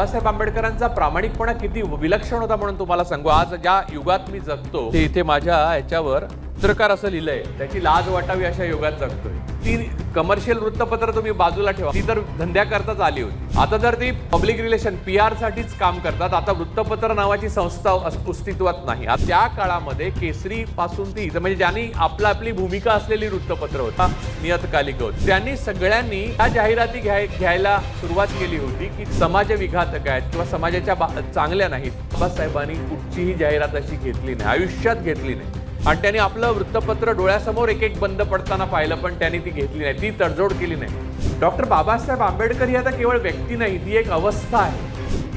बाबासाहेब आंबेडकरांचा प्रामाणिकपणा किती विलक्षण होता म्हणून तुम्हाला सांगू. आज ज्या युगात मी जगतो ते इथे माझ्या ह्याच्यावर पत्रकार असं लिहिलंय. त्याची लाज वाटावी अशा युगात जगतोय. ती कमर्शियल वृत्तपत्र तुम्ही बाजूला ठेवा. ती तर धंद्याकरताच आली होती. आता जर ती पब्लिक रिलेशन पी आर साठीच काम करतात आता वृत्तपत्र नावाची संस्था अस्तित्वात नाही. त्या काळामध्ये केसरी पासून ती म्हणजे ज्यांनी आपला आपली भूमिका असलेली वृत्तपत्र होता नियतकालिक होत त्यांनी सगळ्यांनी त्या जाहिराती घ्याय घ्यायला सुरुवात केली होती की समाज विघातक आहेत किंवा समाजाच्या बा- चांगल्या नाहीत. बाबासाहेबांनी कुठचीही जाहिरात अशी घेतली नाही आयुष्यात घेतली नाही. आणि त्यांनी आपलं वृत्तपत्र डोळ्यासमोर एक एक बंद पडताना पाहिलं पण त्यांनी ती घेतली नाही. ती तडजोड केली नाही. डॉक्टर बाबासाहेब आंबेडकर ही आता केवळ व्यक्ती नाही ती एक अवस्था आहे.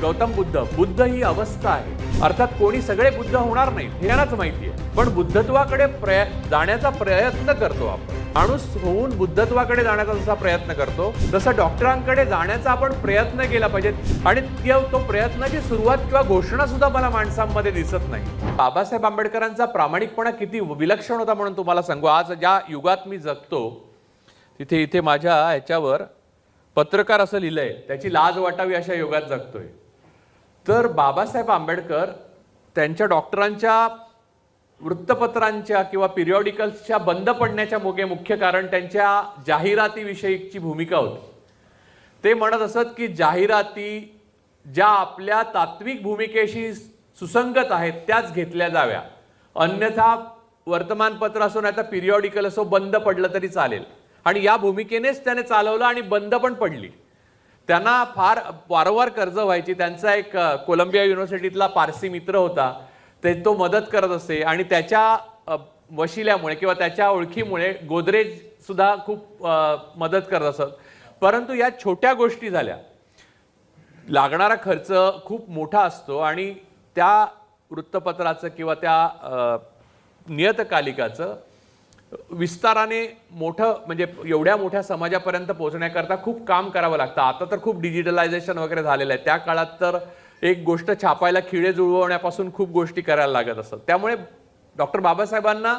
गौतम बुद्ध बुद्ध ही अवस्था आहे. अर्थात कोणी सगळे बुद्ध होणार नाही हे यांनाच माहिती आहे. पण बुद्धत्वाकडे प्रय जाण्याचा प्रयत्न करतो आपण. माणूस होऊन बुद्धत्वाकडे जाण्याचा जसा प्रयत्न करतो तसा डॉक्टरांकडे जाण्याचा आपण प्रयत्न केला पाहिजे. आणि तो प्रयत्नाची सुरुवात किंवा घोषणा सुद्धा मला माणसांमध्ये दिसत नाही. बाबासाहेब आंबेडकरांचा प्रामाणिकपणा किती विलक्षण होता म्हणून तुम्हाला सांगू. आज ज्या युगात मी जगतो तिथे इथे माझ्या ह्याच्यावर पत्रकार असं लिहिलंय त्याची लाज वाटावी अशा युगात जगतोय. तर बाबासाहेब आंबेडकर त्यांच्या डॉक्टरांच्या वृत्तपत्रांच्या किंवा पिरियॉडिकल्सच्या बंद पडण्याच्या मोगे मुख्य कारण त्यांच्या जाहिरातीविषयीची भूमिका होती. ते म्हणत असत की जाहिराती ज्या आपल्या तात्विक भूमिकेशी सुसंगत आहेत त्याच घेतल्या जाव्या. अन्यथा वर्तमानपत्र असो नाही तर पिरियॉडिकल असो बंद पडलं तरी चालेल. आणि या भूमिकेनेच त्याने चालवलं आणि बंद पण पडली. त्यांना फार वारंवार कर्ज व्हायची. त्यांचा एक कोलंबिया युनिव्हर्सिटीतला पारसी मित्र होता. ते तो मदत करत असे आणि त्याच्या वशिल्यामुळे किंवा त्याच्या ओळखीमुळे गोदरेज सुद्धा खूप मदत करत असत. परंतु या छोट्या गोष्टी झाल्या. लागणारा खर्च खूप मोठा असतो आणि त्या वृत्तपत्राचं किंवा त्या नियतकालिकाचं विस्ताराने मोठं म्हणजे एवढ्या मोठ्या समाजापर्यंत पोहोचण्याकरता खूप काम करावं लागतं. आता तर खूप डिजिटलायझेशन वगैरे झालेलं आहे. त्या काळात तर एक गोष्ट छापायला खिळे जुळवण्यापासून खूप गोष्टी करायला लागत असत. त्यामुळे डॉक्टर बाबासाहेबांना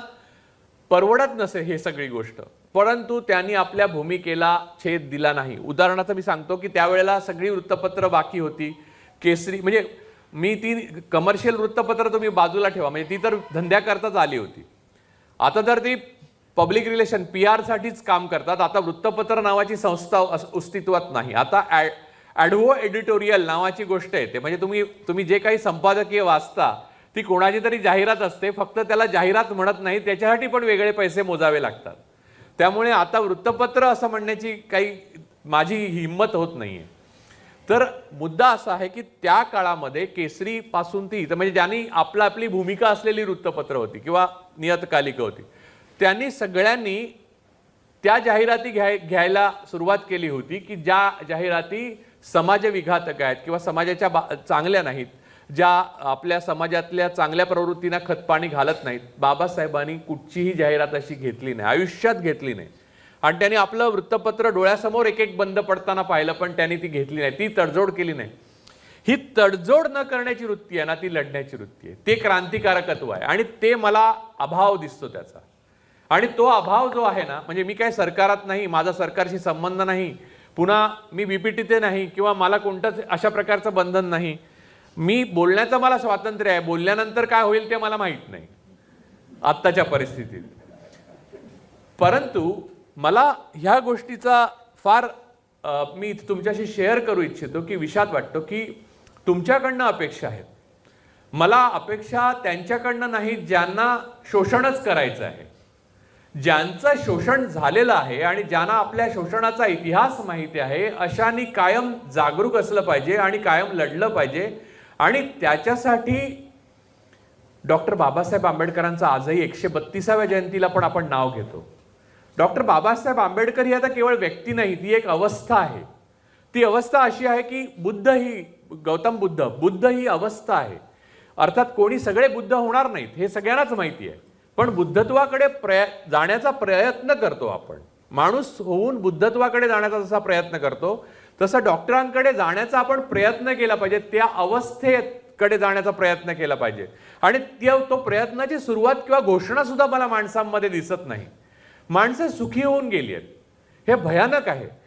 परवडत नसे हे सगळी गोष्ट. परंतु त्यांनी आपल्या भूमिकेला छेद दिला नाही. उदाहरणार्थ मी सांगतो की त्यावेळेला सगळी वृत्तपत्र बाकी होती. केसरी म्हणजे मी ती कमर्शियल वृत्तपत्र तुम्ही बाजूला ठेवा. म्हणजे ती तर धंद्याकरताच आली होती. आता तर ती पब्लिक रिलेशन पी आर साठीच काम करतात. आता वृत्तपत्र नावाची संस्था अस- अस्तित्वात नाही. आता ॲडव्हो एडिटोरियल नावाची गोष्ट येते म्हणजे तुम्ही तुम्ही जे काही संपादकीय वाचता ती कोणाची तरी जाहिरात असते. फक्त त्याला जाहिरात म्हणत नाही. त्याच्यासाठी पण वेगळे पैसे मोजावे लागतात. त्यामुळे आता वृत्तपत्र असं म्हणण्याची काही माझी हिंमत होत नाहीये. तर मुद्दा असा आहे की त्या काळामध्ये केसरीपासून ती तर म्हणजे ज्यांनी आपला आपली भूमिका असलेली वृत्तपत्र होती किंवा नियतकालिकं होती त्यांनी सगळ्यांनी त्या जाहिराती घ्याय घ्यायला सुरुवात केली होती की ज्या जाहिराती समाजविघातक आहेत किंवा समाजाच्या बा चांगल्या नाहीत ज्या आपल्या समाजातल्या चांगल्या प्रवृत्तींना खतपाणी घालत नाहीत बाबासाहेबांनी कुठचीही जाहिरात अशी घेतली नाही आयुष्यात घेतली नाही. आणि त्यांनी आपलं वृत्तपत्र डोळ्यासमोर एक एक बंद पडताना पाहिलं पण त्यांनी ती घेतली नाही ती तडजोड केली नाही. ही तडजोड न करण्याची वृत्ती आहे ना ती लढण्याची वृत्ती आहे. ते क्रांतिकारकत्व आहे आणि ते मला अभाव दिसतो त्याचा. आणि तो अभाव जो आहे ना म्हणजे मी काय सरकारात नाही माझा सरकारशी संबंध नाही पुन्हा मी बीपीटीचे नाही किंवा मला कोणतंच अशा प्रकारचं बंधन नाही मी बोलण्याचं मला स्वातंत्र्य आहे बोलल्यानंतर काय होईल ते मला माहीत नाही आत्ताच्या परिस्थितीत. परंतु मला ह्या गोष्टीचा फार मी तुमच्याशी शेअर करू इच्छितो की विषाद वाटतो की तुमच्याकडनं अपेक्षा आहेत. मला अपेक्षा त्यांच्याकडनं नाही ज्यांना शोषणच करायचं आहे. ज्यांचं शोषण झालेलं आहे आणि ज्यांना आपल्या शोषणाचा इतिहास माहिती आहे अशांनी कायम जागरूक असलं पाहिजे आणि कायम लढलं पाहिजे. आणि त्याच्यासाठी डॉक्टर बाबासाहेब आंबेडकरांचं आजही एकशे बत्तीसाव्या जयंतीला पण आपण नाव घेतो. डॉक्टर बाबासाहेब आंबेडकर ही आता केवळ व्यक्ती नाही ती एक अवस्था आहे. ती अवस्था अशी आहे की बुद्ध ही गौतम बुद्ध बुद्ध ही अवस्था आहे. अर्थात कोणी सगळे बुद्ध होणार नाहीत हे सगळ्यांनाच माहिती आहे. पण बुद्धत्वाकडे प्रय जाण्याचा प्रयत्न करतो आपण. माणूस होऊन बुद्धत्वाकडे जाण्याचा जसा प्रयत्न करतो तसं डॉक्टरांकडे जाण्याचा आपण प्रयत्न केला पाहिजे त्या अवस्थेकडे जाण्याचा प्रयत्न केला पाहिजे. आणि त्यो- तो प्रयत्नाची सुरुवात किंवा घोषणा सुद्धा मला माणसांमध्ये दिसत नाही. माणसं सुखी होऊन गेली आहेत. हे भयानक आहे.